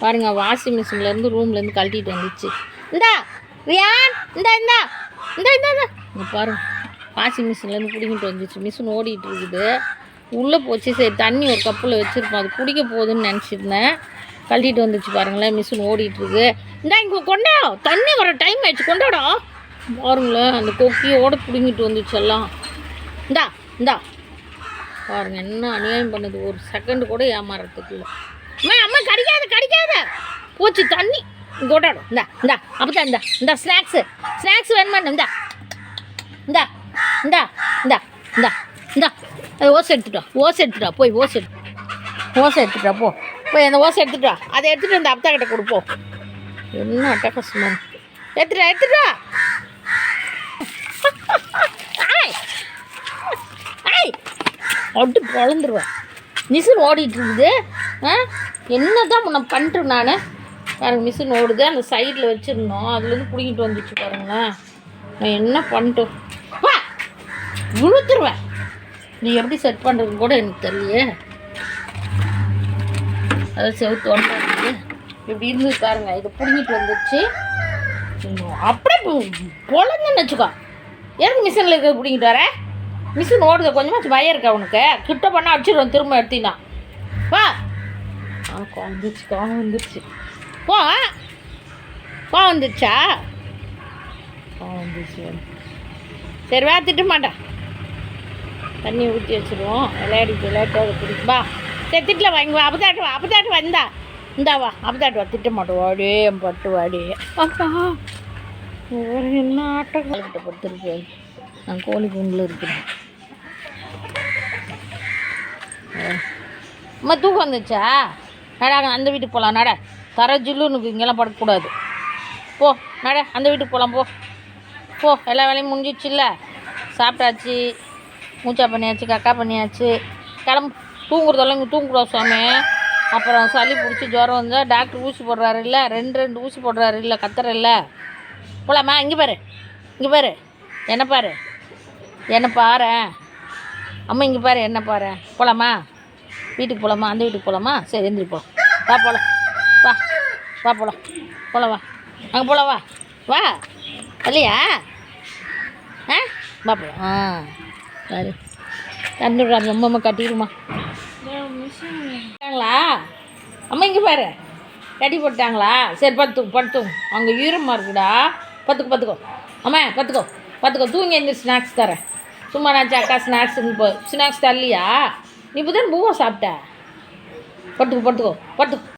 பாருங்கள் வாஷிங் மிஷின்லேருந்து ரூம்லேருந்து கழட்டிட்டு வந்துச்சு. இந்தா ரியான் இந்தா இந்தா இந்தா இந்தா இந்தா. பாருங்க வாஷிங் மிஷின்லேருந்து பிடிங்கிட்டு வந்துச்சு. மிஷின் ஓடிட்டு இருக்குது. உள்ளே போச்சு சரி தண்ணி ஒரு கப்பில் வச்சுருப்போம். அது குடிக்க போகுதுன்னு நினச்சிருந்தேன். கழட்டிட்டு வந்துச்சு பாருங்களேன் மிஷின் ஓடிட்டு இருக்கு. இந்தா இங்கே கொண்டா தண்ணி வர டைம் ஆயிடுச்சு. கொண்டாடா. பாருங்களேன் அந்த கொக்கியோடு பிடுங்கிட்டு வந்துச்சு எல்லாம். இந்தா இந்தா. பாருங்கள் என்ன அநியாயம் பண்ணுது. ஒரு செகண்ட் கூட ஏமாறதுக்கு இல்லை. அம்மா அம்மா கடிக்காத கடிக்காத. போச்சு தண்ணி. கொண்டாடும் இந்தா இந்தா அப்பதான் இந்தா இந்த ஸ்நாக்ஸு ஸ்நாக்ஸ் வேணுமா? இந்தா இந்தா இந்தா இந்தா இந்தா இந்தா அது ஓசை எடுத்துட்டா ஓசை எடுத்துட்டா போய் ஓசை எடுத்து ஓசை எடுத்துட்டா போ. போய் அந்த ஓசை எடுத்துட்டா அதை எடுத்துகிட்டு அந்த அப்தா கிட்ட கொடுப்போம் என்ன அட்டகாசமா எடுத்துட்டா எடுத்துட்டா ஆய். ஆய். அப்படி பொழந்துருவேன் மிஷின் ஓடிட்டு இருக்குது ஆ? என்ன தான் முன்ன பண்ணுறேன் நான்? பாருங்க மிஷின் ஓடுது. அந்த சைடில் வச்சுருந்தோம். அதுலேருந்து பிடிங்கிட்டு வந்துச்சு பாருங்களேன். நான் என்ன பண்ணிட்டோம் வா! விழுத்துருவேன் நீ எப்படி செட் பண்ணுறதுன்னு கூட எனக்கு தெரியலையே. அதை செவுத்து ஒன்றாது இப்படி இருந்து பாருங்க. இதை பிடிங்கிட்டு வந்துச்சு. அப்படியே பொழந்துன்னு வச்சுக்கோ. எதுக்கு மிஷினில் இருக்க பிடிங்கிட்டு வரேன் மிஷின் ஓடுது கொஞ்சமாக பயம் இருக்கா உனக்கு? கிட்ட பண்ணால் அடிச்சிடுவோம் திரும்ப எடுத்தினா வா. ஆ கோவம் வந்துருச்சு கோவம் வந்துருச்சு. போ. கோவம் வந்துருச்சா? கோவம் வந்துருச்சு. சரி வா திட்ட மாட்டேன் தண்ணி ஊற்றி வச்சுருவோம். விளையாடிட்டு விளையாட்டு அதை பிடிக்கும் வா. சரி திட்டில் வாங்கி வா. அப்பதாட்டு வா அப்பதாட்டு வந்தா இந்தா. வா. அப்பதாட்டு வா திட்ட மாட்டோம் வாடி என் பட்டு வாடி. அப்பா. ஒரு என்ன ஆட்டம்? கிட்ட படுத்துருக்கு நான் கோழி குண்டில் இருக்கிறேன். அம்மா தூக்கம் வந்துச்சா நடா அந்த வீட்டுக்கு போகலாம் நட. தர ஜில்லுன்னு இங்கெல்லாம் படக்கூடாது. போ நட அந்த வீட்டுக்கு போகலாம் போ. போ எல்லா வேலையும் முடிஞ்சிச்சுல்ல சாப்பிட்டாச்சு மூச்சா பண்ணியாச்சு கக்கா பண்ணியாச்சு. கிளம்பு. தூங்குறதெல்லாம் இங்கே தூங்குறோம் சாமி. அப்புறம் சளி பிடிச்சி ஜுரம் வந்தால் டாக்டர் ஊசி போடுறாரு இல்லை? ரெண்டு ரெண்டு ஊசி போடுறாரு இல்லை? கத்துற இல்லை? போலாமா? இங்கே பாரு. இங்கே பாரு. என்ன பாரு? என்ன பாரு? அம்மா இங்கே பாரு என்ன பாரு. போகலாமா வீட்டுக்கு போகலாமா அந்த வீட்டுக்கு போகலாமா சரி எழுந்திரி போ. வா போகலாம் வா வா போகலாம் போகலாம் வா. அங்கே போகலாம் வா. வா. இல்லையா ஆ? வா போகலாம் ஆ சரி தண்ணி அந்த அம்மா அம்மா கட்டிடுமா அம்மா இங்கே பாரு. கட்டி போட்டாங்களா சரி பத்துக்கும் படுத்தும் அங்கே ஈரமாக இருக்குடா. பத்துக்கோ பத்துக்கோ. அம்மா பத்துக்கோ. பத்துக்கோ. தூங்கி எழுந்திரிச்சு ஸ்நாக்ஸ் தரேன். சும்மா நான் அக்கா ஸ்நாக்ஸ் இப்போ ஸ்நாக்ஸ் தரலையா? நீ இப்போ தான் பூவா சாப்பிட்ட. படுத்துக்கோ படுத்துக்கோ படுத்துக்கோ